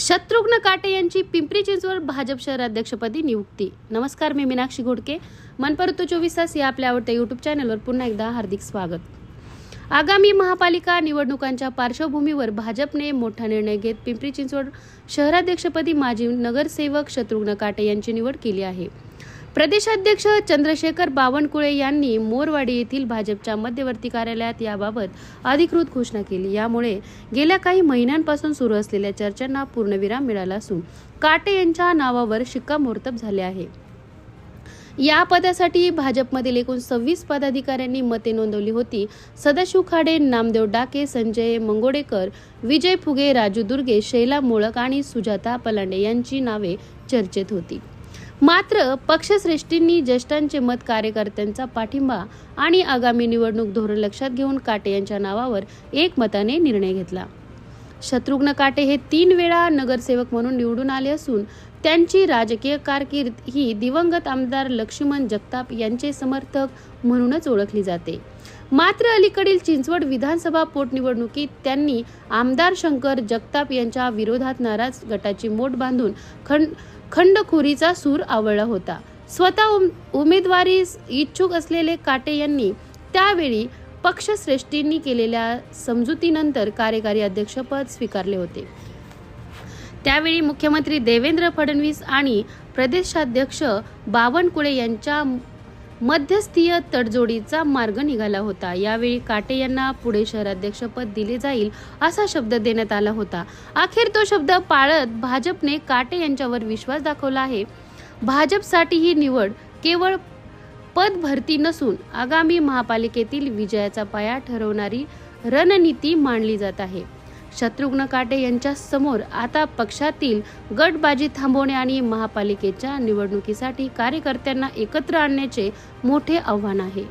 शत्रुघ्न काटे यांची पिंपरी चिंचवड भाजप शहराध्यक्षपदी नियुक्ती. नमस्कार मी मीनाक्षी घोडके. मनपरुतो चोवीस तास या आपल्या आवडत्या यूट्यूब चॅनलवर पुन्हा एकदा हार्दिक स्वागत. आगामी महापालिका निवडणुकांच्या पार्श्वभूमीवर भाजपने मोठा निर्णय घेत पिंपरी चिंचवड शहराध्यक्षपदी माजी नगरसेवक शत्रुघ्न काटे यांची निवड केली आहे. प्रदेशाध्यक्ष चंद्रशेखर बावनकुळे यांनी मोरवाडी येथील भाजपच्या मध्यवर्ती कार्यालयात याबाबत अधिकृत घोषणा केली. यामुळे गेल्या काही महिन्यांपासून सुरू असलेल्या चर्चांना पूर्णविराम मिळाला असून काटे यांच्या नावावर शिक्कामोर्तब झाले आहे. या पदासाठी भाजपमधील एकूण सव्वीस पदाधिकाऱ्यांनी मते नोंदवली होती. सदाशिव खाडे नामदेव डाके संजय मंगोडेकर विजय फुगे राजू दुर्गे शैला मोळक आणि सुजाता पलांडे यांची नावे चर्चेत होती. मात्र पक्षश्रेष्ठींनी ज्येष्ठांचे मत कार्यकर्त्यांचा पाठिंबा आणि आगामी निवडणूक धोरण लक्षात घेऊन काटे यांच्या नावावर एकमताने निर्णय घेतला. शत्रुघ्न काटे हे तीन वेळा नगरसेवक म्हणून निवडून आले असून त्यांची राजकीय कारकीर्द ही दिवंगत आमदार लक्ष्मण जगताप यांचे समर्थक म्हणूनच ओळखली जाते. मात्र अलीकडील चिंचवड विधानसभा पोटनिवडणुकीत त्यांनी आमदार शंकर जगताप यांच्या विरोधात नाराज गटाची मोठ बांधून खंड खंडखोरीचा सूर आवळला होता. स्वतः उम- उमेदवारीस इच्छुक असलेले काटे यांनी त्यावेळी पक्षश्रेष्ठींनी केलेल्या समजुतीनंतर कार्यकारी अध्यक्षपद स्वीकारले होते. त्यावेळी मुख्यमंत्री देवेंद्र फडणवीस आणि प्रदेशाध्यक्ष बावनकुळे यांच्या मध्यस्थीय तडजोडीचा मार्ग निघाला होता. यावेळी काटे यांना पुढे शहराध्यक्षपद दिले जाईल असा शब्द देण्यात आला होता. अखेर तो शब्द पाळत भाजपने काटे यांच्यावर विश्वास दाखवला आहे. भाजपसाठी ही निवड केवळ पद भरती नसून आगामी महापालिकेतील विजयाचा पाया ठरवणारी रणनीती मांडली जात आहे. शत्रुघ्न काटे यांच्या समोर आता पक्षातील गटबाजी थांबवणे आणि महापालिकेच्या निवडणुकीसाठी कार्यकर्त्यांना एकत्र आणण्याचे मोठे आव्हान आहे.